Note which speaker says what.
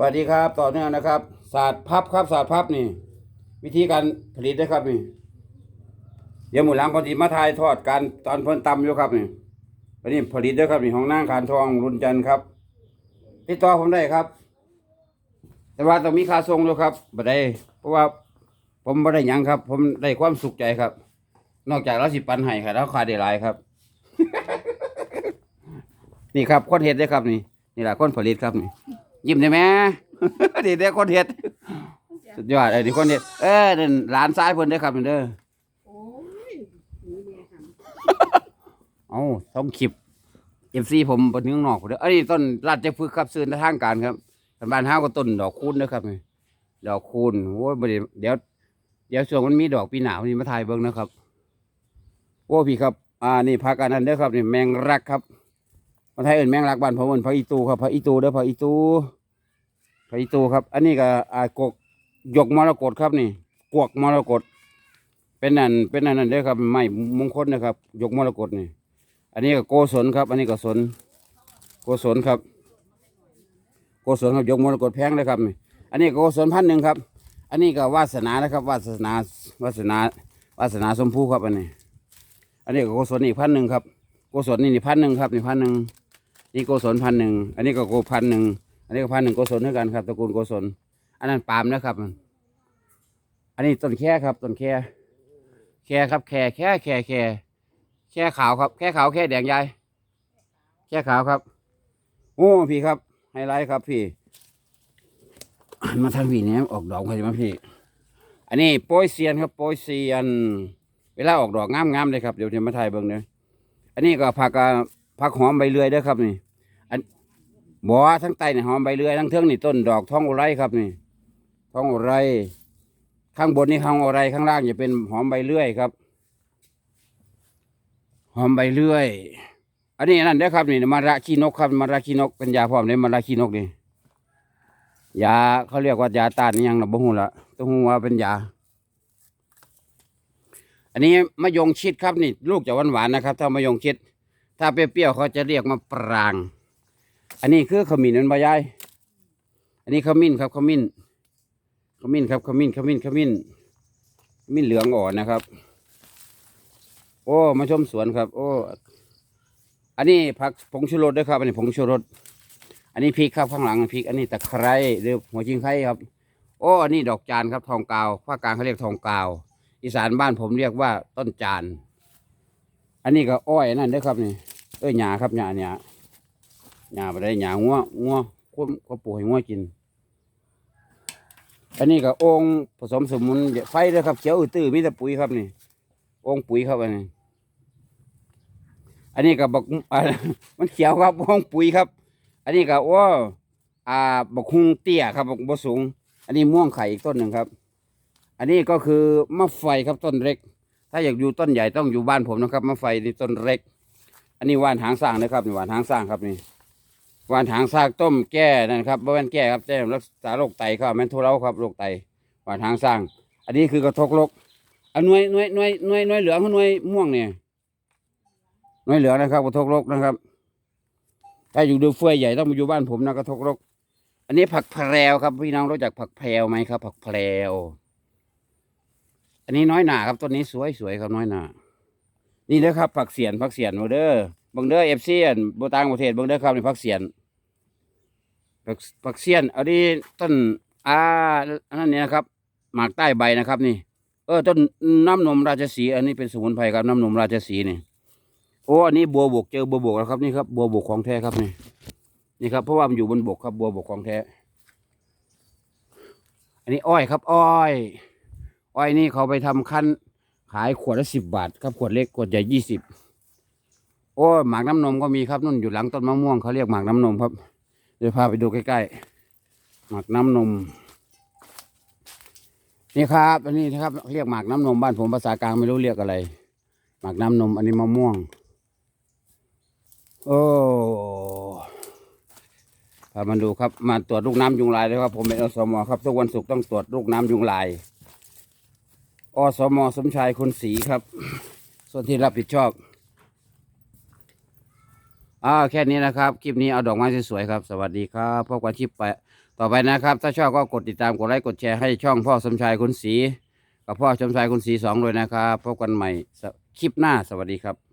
Speaker 1: สวัสดีครับต่อเนื่องนะครับศาสตร์พับครับศาสตร์พับนี่ วิธีการผลิตนะครับนี่เดี๋ยวหมูหลังพอดีมาถ่ายทอดการตอนเพิ่นตำอยู่ครับนี่วันนี้ผลิตด้วยครับนี่ของนางขานทองรุนจันทร์ครับติดต่อผมได้ครับ แต่ว่าต้องมีค่าส่งด้วยครับบ่ได้ เพราะว่าผมบ่ได้หยังครับ ผมได้ความสุขใจครับ นอกจากเราสิปันให้ครับแล้วขาได้หลายครับ นี่ครับคนเห็ดเด้ครับนี่ นี่แหละคนผลิตครับนี่ ยิ้มได้ไหมนี่เด้อคนเห็ดสุดยอดเอ้ยนี่คนเห็ดเออนั่นหลานซ้ายเพิ่นเด้อครับนี่เด้อ
Speaker 2: โอ้ยนี่เดียค่ะ
Speaker 1: เอ้าต้องคลิป FC ผมไปถึงข้างนอกพุ่นเด้อเอ้ยต้นราชพฤกษ์ครับซื้อในทางการครับบ้านเฮาก็ต้นดอกคูณเด้อครับนี่ดอกคูณโอ้ยบ่ได้เดี๋ยว เดี๋ยวช่วงมันมีดอกปีหน้ามันมาถ่ายเบิ่งนะครับ โอ้พี่ครับ อ่านี่พักอันนั้นเด้อครับนี่แมงรักครับมาไทยเอิ้นแมงรักบ้านผมเอิ้นพระอีตูครับพระอีตูเด้อพระอีตู พระอีตูครับ อันนี้ก็อากกยกมรกตครับนี่กวกมรกตเป็นนั่นเป็นนั่นนั่นเด้อครับไม้มงคลนะครับ ยกมรกตนี่ อันนี้ก็โกศลครับ อันนี้ก็สนโกศลครับ โกศลครับยกมรกตแพงเลยครับนี่อันนี้ก็โกศลพันหนึ่งครับ อันนี้ก็วาสนานะครับ วาสนาวาสนาวาสนาสมภูครับอันนี้ อันนี้ก็โกศลอีกพันหนึ่งครับโกศลนี่นี่พันหนึ่งครับนี่พันหนึ่งนี่โกศลพันหนึ่งอันนี้ก็โกพันหนึ่ง อันนี้ก็พันหนึ่งโกศลเท่ากันครับตระกูลโกศล อันนั้นปาล์มนะครับ อันนี้ต้นแค่ครับต้นแค่แค่ครับแค่แค่แค่แค่แค่ขาวครับ แค่ขาวแค่แดงใหญ่แค่ขาวครับ โอ้พี่ครับไฮไลท์ครับพี่ มาทางพี่เนี่ยออกดอกพอดีมั้ยพี่ อันนี้โปยเซียนครับโปยเซียน เวลาออกดอกงามๆเลยครับเดี๋ยวจะมาถ่ายเบิ่งเด้ออันนี้ก็ผักผักหอมใบเลื่อยด้อครับนี่ บ่อทั้งใต้นี่หอมใบเลื่อยทั้งเทิงนี่ต้นดอกท้องอุไรครับนี่ท้องอุไร ข้างบนนี่ท้องอุไรข้างล่างจะเป็นหอมใบเลื่อยครับหอมใบเลื่อย อันนี้นั่นเด้อครับนี่มาระขี้นกครับมาระขี้นกเป็นยาพร้อมเลยมาระขี้นกนี่ยาเขาเรียกว่ายาต้านยังนะบ่ฮู้ละต้องฮู้ว่าเป็นยา อันนี้มะยงชิดครับนี่ ลูกจะหวานหวานๆนะครับ ถ้ามะยงชิด ถ้าเปรี้ยวๆเขาจะเรียกมาปราง อันนี้คือขมิ้นมันบายายอันนี้ขมิ้นครับขมิ้นขมิ้นครับขมิ้นขมิ้นขมิ้นขมิ้นเหลืองอ่อนนะครับ โอ้มาชมสวนครับ โอ้ อันนี้ผักผงชูรสด้วยครับ อันนี้ผงชูรสอันนี้พริกครับข้างหลังพริก อันนี้ตะไคร้หรือหัวจิงไข่ครับ โอ้อันนี้ดอกจานครับทองกาวภาคกลางเขาเรียกทองกาว อีสานบ้านผมเรียกว่าต้นจาน อันนี้ก็อ้อยนั่นด้อครับนี่ เอ้ยหญ้าครับหญ้าหญ้า หญ้าไปได้หญ้างัวงัวควบควบปลูกให้งัวกิน อันนี้ก็องผสมสมุนไฟเด้อครับเขียวอือตื้อมีแต่ปุ๋ยครับนี่องปุ๋ยครับอันนี้อันนี้ก็บอกมันเขียวครับองปุ๋ยครับ อันนี้ก็โอ้อ่าบักฮุงเตี้ยครับบักบสูง อันนี้ม่วงไข่อีกต้นหนึ่งครับ อันนี้ก็คือมะไฟครับต้นเล็ก ถ้าอยากอยู่ต้นใหญ่ต้องอยู่บ้านผมนะครับมะไฟนี่ต้นเล็ก อันนี้ว่านหางสร้างนะครับนี่ว่านหางสร้างครับนี่ วานหางสร้างต้มแก้นั่นครับบ่แม่นแก้ครับแก้รักษาโรคไตครับแม่นทุเลาครับโรคไตวานหางสร้าง อันนี้คือกระทกลกอันหน่วยหน่วยหน่วยหน่วยหน่วยเหลืองกับหน่วยม่วงเนี่ยหน่วยเหลืองนะครับ กระทกลกนะครับ ถ้าอยู่ดูเฟื่อยใหญ่ต้องมาอยู่บ้านผมนะกระทกลก อันนี้ผักแพรวครับ พี่น้องรู้จักผักแพรวไหมครับ ผักแพรวอันนี้น้อยหนาครับต้นนี้สวยสวยครับน้อยหนานี่เด้อครับผักเสียนผักเสียนเบงเด้อเบังเด้อเอฟเซีอันโบตางประเทศบังเด้อครับนี่ผักเสียน ผักเสียนอันนี้ต้นอ่าอันนั้นเนี่ยนะครับ หมากใต้ใบนะครับนี่ เออต้นน้ำนมราชสีอันนี้เป็นสมุนไพรครับน้ำนมราชสีนี่โอ้อันนี้บัวบกเจอบัวบกแล้วครับนี่ครับบัวบกของแท้ครับนี่นี่ครับเพราะว่ามันอยู่บนบกครับบัวบกของแท้ อันนี้อ้อยครับ อ้อย อ้อยนี่เขาไปทำคั้นขายขวดละสิบบาทครับขวดเล็กขวดใหญ่ยี่สิบโอ้หมากน้ำนมก็มีครับนุ่นอยู่หลังต้นมะม่วงเขาเรียกหมากน้ำนมครับ เดี๋ยวพาไปดูใกล้ๆหมากน้ำนม นี่ครับ อันนี้นะครับ เรียกหมากน้ำนมบ้านผมภาษากลางไม่รู้เรียกอะไร หมากน้ำนม อันนี้มะม่วง โอ้พามาดูครับ มาตรวจลูกน้ำยุงลายเลยครับ ผมเป็นอสมครับทุกวันศุกร์ต้องตรวจลูกน้ำยุงลายอสมสมชายคุณศรีครับ ส่วนที่รับผิดชอบ อ่าแค่นี้นะครับ คลิปนี้เอาดอกไม้สวยๆครับ สวัสดีครับพบกันคลิปไปต่อไปนะครับ ถ้าชอบก็กดติดตามกดไลค์กดแชร์ให้ช่องพ่อสมชายคุณศรีกับพ่อสมชายคุณศรีสองเลยนะครับพบกันใหม่คลิปหน้าสวัสดีครับ